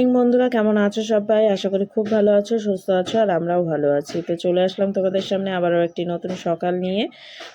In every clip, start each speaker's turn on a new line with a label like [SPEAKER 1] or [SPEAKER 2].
[SPEAKER 1] Morning বন্ধুরা, কেমন আছো সবাই? আশা করি খুব ভালো আছো, সুস্থ আছো, আর আমরাও ভালো আছি। তো চলে আসলাম তোমাদের সামনে আবারও একটি নতুন সকাল নিয়ে।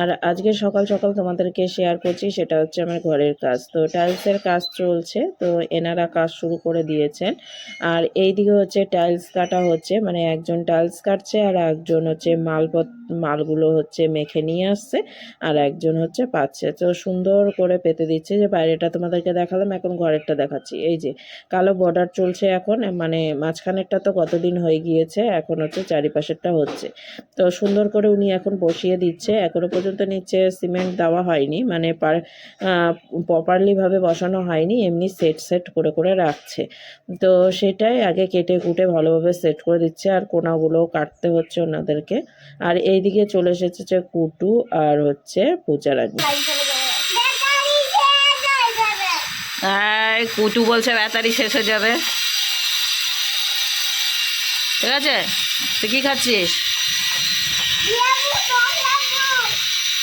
[SPEAKER 1] আর আজকে সকাল সকাল তোমাদেরকে শেয়ার করছি, সেটা হচ্ছে আমার ঘরের কাজ। তো টাইলসের কাজ চলছে, তো এনারা কাজ শুরু করে দিয়েছেন। আর এই দিকে হচ্ছে টাইলস কাটা হচ্ছে মানে একজন টাইলস কাটছে আর একজন হচ্ছে মালপত, মালগুলো হচ্ছে মেখে নিয়ে আসছে আর একজন হচ্ছে পাচ্ছে। তো সুন্দর করে পেতে দিচ্ছে যে বাইরেটা তোমাদেরকে দেখালাম, এখন ঘরেরটা দেখাচ্ছি। এই যে কালো বর্ডার চলছে এখন মানে মাঝখানেরটা তো কতদিন হয়ে গিয়েছে এখন হচ্ছে চারিপাশেরটা হচ্ছে। তো সুন্দর করে উনি এখন বসিয়ে দিচ্ছে এখনও পর্যন্ত নিচে সিমেন্ট দেওয়া হয়নি মানে প্রপারলিভাবে বসানো হয়নি এমনি সেট সেট করে করে রাখছে। তো সেটাই আগে কেটে কুটে ভালোভাবে সেট করে দিচ্ছে আর কোনাগুলোও কাটতে হচ্ছে ওনাদেরকে। আর এইদিকে চলে এসেছে যে কুটু আর হচ্ছে পূজারানী।
[SPEAKER 2] এই কুটু বলছে ব্যাটারি শেষ হয়ে যাবে। ঠিক আছে? তুই কি খাচ্ছিস?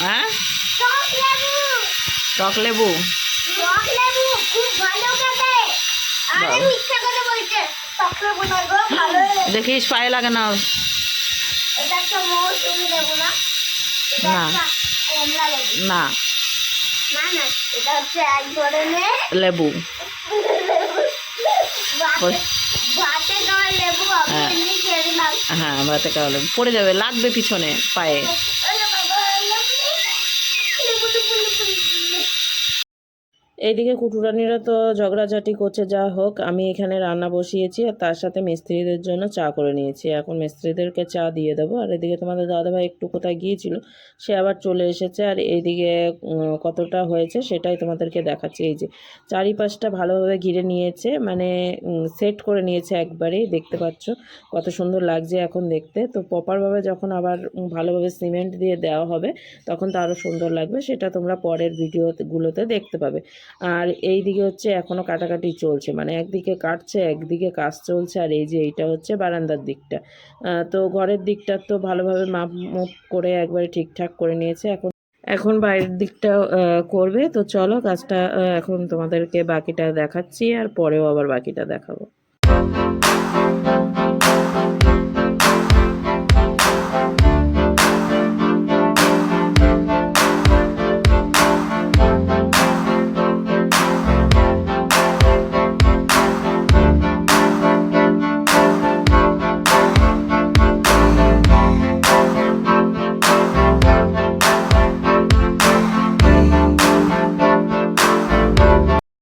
[SPEAKER 2] হ্যাঁ? টক লেবু। দেখিস পায়ে লাগে না। না। না
[SPEAKER 3] এটা হচ্ছে এক ধরনের
[SPEAKER 2] লেবু। হ্যাঁ। হ্যাঁ ভাতে খাওয়া পড়ে যাবে লাগবে পিছনে পায়ে।
[SPEAKER 1] এইদিকে কুটুরানিরা তো ঝগড়াঝাটি করছে, যা হোক, আমি এখানে রান্না বসিয়েছি আর তার সাথে মিস্ত্রিদের জন্য চা করে নিয়েছি। এখন মিস্ত্রিদেরকে চা দিয়ে দেবো। আর এদিকে তোমাদের দাদাভাই একটু কোথায় গিয়েছিল, সে আবার চলে এসেছে। আর এইদিকে কতটা হয়েছে সেটাই তোমাদেরকে দেখাচ্ছি। এই যে চারিপাশটা ভালোভাবে ঘিরে নিয়েছে মানে সেট করে নিয়েছে একবারেই, দেখতে পাচ্ছ কত সুন্দর লাগছে এখন দেখতে। তো প্রপারভাবে যখন আবার ভালোভাবে সিমেন্ট দিয়ে দেওয়া হবে, তখন তো আরও সুন্দর লাগবে, সেটা তোমরা পরের ভিডিওগুলোতে দেখতে পাবে। আর এই দিকে হচ্ছে এখনও কাটাকাটি চলছে মানে একদিকে কাটছে, একদিকে কাজ চলছে, আর এই যে এইটা হচ্ছে বারান্দার দিকটা। তো ঘরের দিকটা তো ভালোভাবে মাপ মুপ করে একবারে ঠিকঠাক করে নিয়েছে, এখন এখন বাইরের দিকটা করবে। তো চলো কাজটা এখন তোমাদেরকে বাকিটা দেখাচ্ছি, আর পরেও আবার বাকিটা দেখাবো।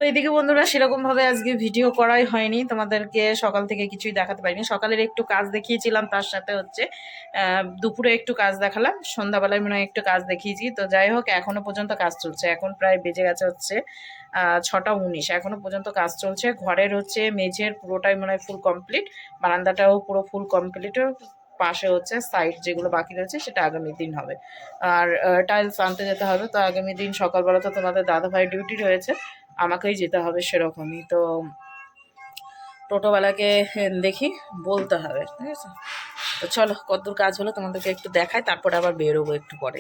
[SPEAKER 2] তো এদিকে বন্ধুরা সেরকমভাবে আজকে ভিডিও করাই হয়নি। তোমাদেরকে সকাল থেকে কিছুই দেখাতে পারিনি। সকালের একটু কাজ দেখিয়েছিলাম, তার সাথে হচ্ছে দুপুরে একটু কাজ দেখালাম, সন্ধ্যাবেলায় মনে হয় একটু কাজ দেখিয়েছি। তো যাই হোক, এখনও পর্যন্ত কাজ চলছে। এখন প্রায় বেজে গেছে হচ্ছে ছটা উনিশ। এখনও পর্যন্ত কাজ চলছে। ঘরের হচ্ছে মেঝের পুরোটাই মনে হয় ফুল কমপ্লিট বারান্দাটাও পুরো ফুল কমপ্লিট পাশে হচ্ছে সাইড যেগুলো বাকি রয়েছে, সেটা আগামী দিন হবে। আর টাইলস আনতে যেতে হবে। তো আগামী দিন সকালবেলা তো তোমাদের দাদাভাই ডিউটি রয়েছে। আমাকেই যেতে হবে সেরকমই। তো টোটোওয়ালাকে দেখি, বলতে হবে, ঠিক আছে? তো চলো কতদূর কাজ হলো তোমাদেরকে একটু দেখাই, তারপরে আবার বেরোবো একটু পরে।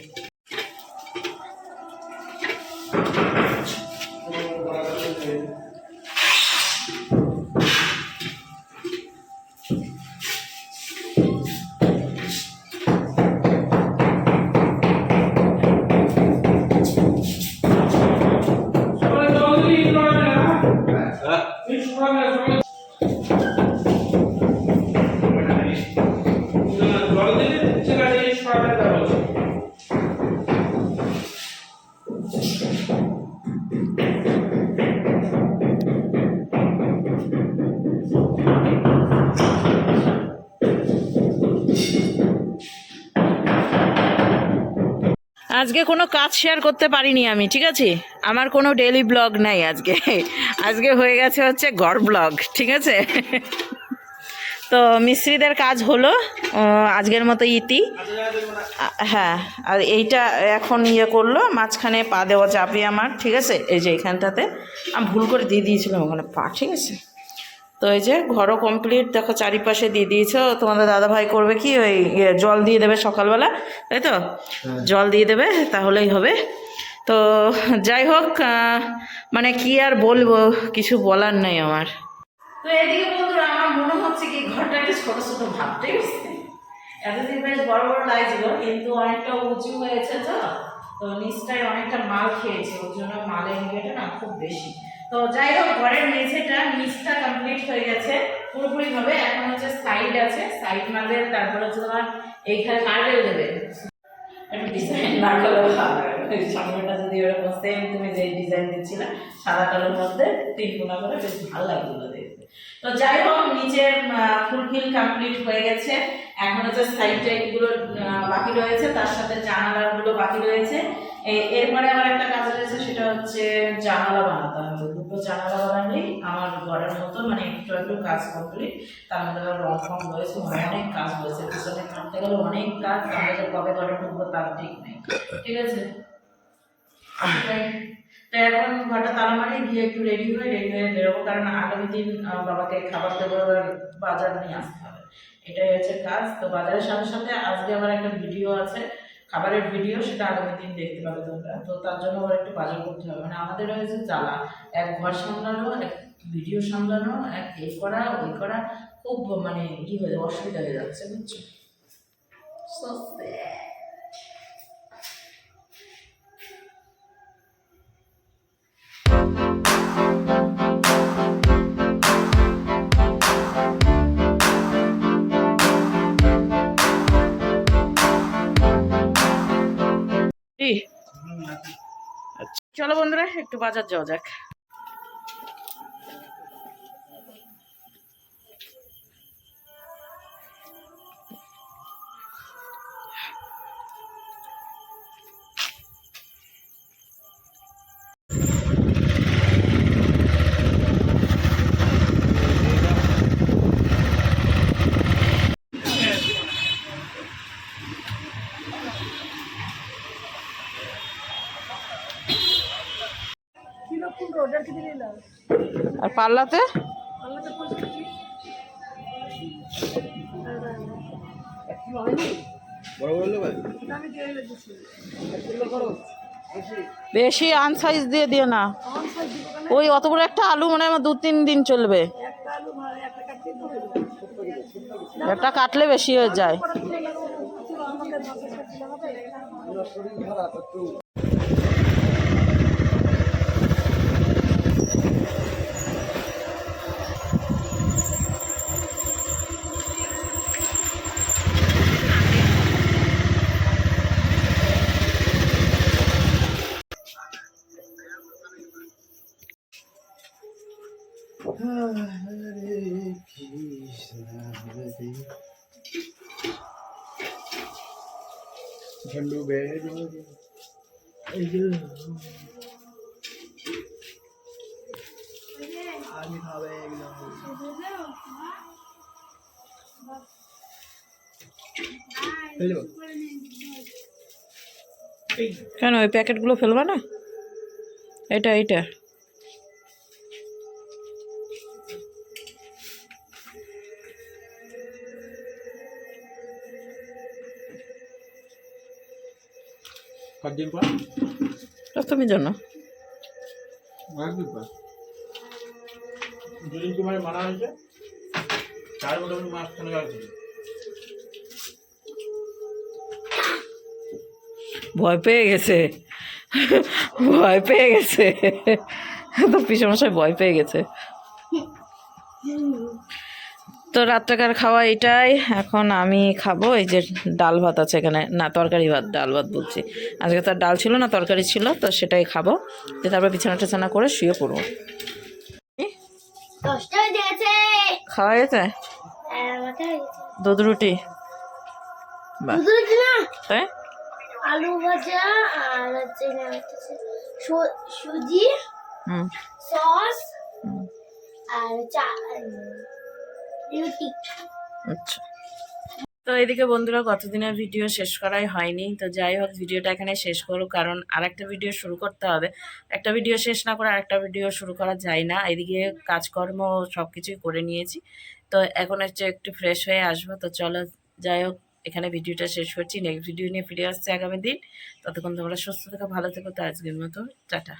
[SPEAKER 2] আজকে কোনো কাজ শেয়ার করতে পারিনি আমি, ঠিক আছে? আমার কোনো ডেলি ব্লগ নাই আজকে। আজকে হয়ে গেছে হচ্ছে গড় ব্লগ ঠিক আছে? তো মিস্ত্রিদের কাজ হলো আজকের মতো ইতি। হ্যাঁ আর এইটা এখন ইয়ে করল, মাঝখানে পা দেওয়া চাপি আমার, ঠিক আছে? এই যে এখানটাতে। আমি ভুল করে দিয়ে দিয়েছিলাম ওখানে পা, ঠিক আছে? তো এই যে ঘরও কমপ্লিট দেখো চারিপাশে দিয়ে দিয়েছ তোমাদের দাদা ভাই করবে কি ওই ইয়ে, জল দিয়ে দেবে সকালবেলা তাই তো? জল দিয়ে দেবে তাহলেই হবে। তো যাই হোক মানে কি আর বলব কিছু বলার নেই আমার।
[SPEAKER 1] তো এদিকে বন্ধুরা আমার মনে হচ্ছে কি ঘরটা একটু ছোট ছোট ভাব ঠিক আছে? এতদিন বেশ বড় বড় লাগছিল কিন্তু অনেকটা উঁচু হয়েছে তো তো নিচটায় অনেকটা মাল খেয়েছে ওর জন্য মালের ইয়েটা না খুব বেশি। তো যাই হোক, ঘরের নিচেটা নিচটা কমপ্লিট হয়ে গেছে। পুরোপুরি ভাবে এখন হচ্ছে সাইড আছে। সাইড মারবে তারপরে হচ্ছে তোমার এইখানে মার্বেল দেবে। একটু ডিজাইন তুমি ডিজাইন সাদা কালোর মধ্যে তিন করে বেশ ভালো তো যাই হোক কমপ্লিট হয়ে গেছে। হচ্ছে সাইড টাইপগুলো বাকি রয়েছে। তার সাথে জানালাগুলো বাকি রয়েছে। এরপরে আমার একটা কাজ রয়েছে, সেটা হচ্ছে জানালা বানাতে হবে। দুটো জানালা বানালেই আমার ঘরের মতো মানে একটু একটু কাজ কমপ্লিট তার মধ্যে আবার রং ফং রয়েছে অনেক কাজ রয়েছে। পিছনে থাকতে গেলে অনেক কাজ আমরা যে কবে ঘরে ঢুকবো তার ঠিক নেই। ঠিক আছে? তো এখন ঘরটা তালা মারি গিয়ে একটু রেডি হয়ে রেডি হয়ে বেরোবো, কারণ আগামী দিন বাবাকে খাবার দেবো বাজার নিয়ে আসতে হবে। এটাই হচ্ছে কাজ। তো বাজারের সাথে সাথে আজকে আমার একটা ভিডিও আছে। খাবারের ভিডিও সেটা আগামী দিন দেখতে পাবে তোমরা। তো তার জন্য আবার একটু বাজার করতে হবে। মানে আমাদের হয়েছে জ্বালা, এক ঘর সামলানো, এক ভিডিও সামলানো, এক এ করা, ওই করা, খুব মানে কি হয়ে, অসুবিধা হয়ে যাচ্ছে, বুঝছ? So চলো বন্ধুরা একটু বাজার যাওয়া যাক। পাল্লাতে? বেশি আনসাইজ দিয়ে দিও না। ওই অত বড় একটা আলু মনে হয় দু তিন দিন চলবে। একটা কাটলে বেশি হয়ে যায়।
[SPEAKER 4] ঝেন্ডু বেড়ে আমি
[SPEAKER 1] কেন ওই প্যাকেটগুলো ফেলবা না? এটা এটা।
[SPEAKER 4] কতদিন পর?
[SPEAKER 1] তুমি জানো
[SPEAKER 4] একদিন পর। দুদিন মারা হয়েছে। মোটামুটি মাস
[SPEAKER 1] ভয় পেয়ে গেছে। ভয় পেয়ে গেছে। তো পিসমশাই ভয় পেয়ে গেছে। তো রাত্রেকার খাওয়া এটাই। এখন আমি খাব এই যে ডাল ভাত আছে এখানে। না তরকারি ভাত ডাল ভাত বলছি। আজকে তো ডাল ছিল না তরকারি ছিল তো সেটাই খাব। দিয়ে তারপর বিছানা টিছানা করে শুয়ে পড়ব। খাওয়া গেছে?
[SPEAKER 2] হ্যাঁ, গেছে।
[SPEAKER 1] দুধ রুটি? তাই?
[SPEAKER 2] আলু ভাজা আর হচ্ছে না হচ্ছে সু- সুজি
[SPEAKER 1] হুম।
[SPEAKER 2] সস আর চা
[SPEAKER 1] আচ্ছা। তো এদিকে বন্ধুরা কতদিনের ভিডিও শেষ করাই হয়নি, তো যাই হোক ভিডিওটা এখানে শেষ করো কারণ আরেকটা ভিডিও শুরু করতে হবে। একটা ভিডিও শেষ না করে আরেকটা ভিডিও শুরু করা যায় না, এদিকে কাজকর্ম সব কিছুই করে নিয়েছি। তো এখন হচ্ছে একটু ফ্রেশ হয়ে আসব, তো চলো যাই হোক, এখানে ভিডিওটা শেষ করছি। নেক্সট ভিডিও নিয়ে ফিরে আসছে আগামী দিন। ততক্ষণ তোমরা সুস্থ থেকো, ভালো থেকো, তো আজকের মতো, টাটা।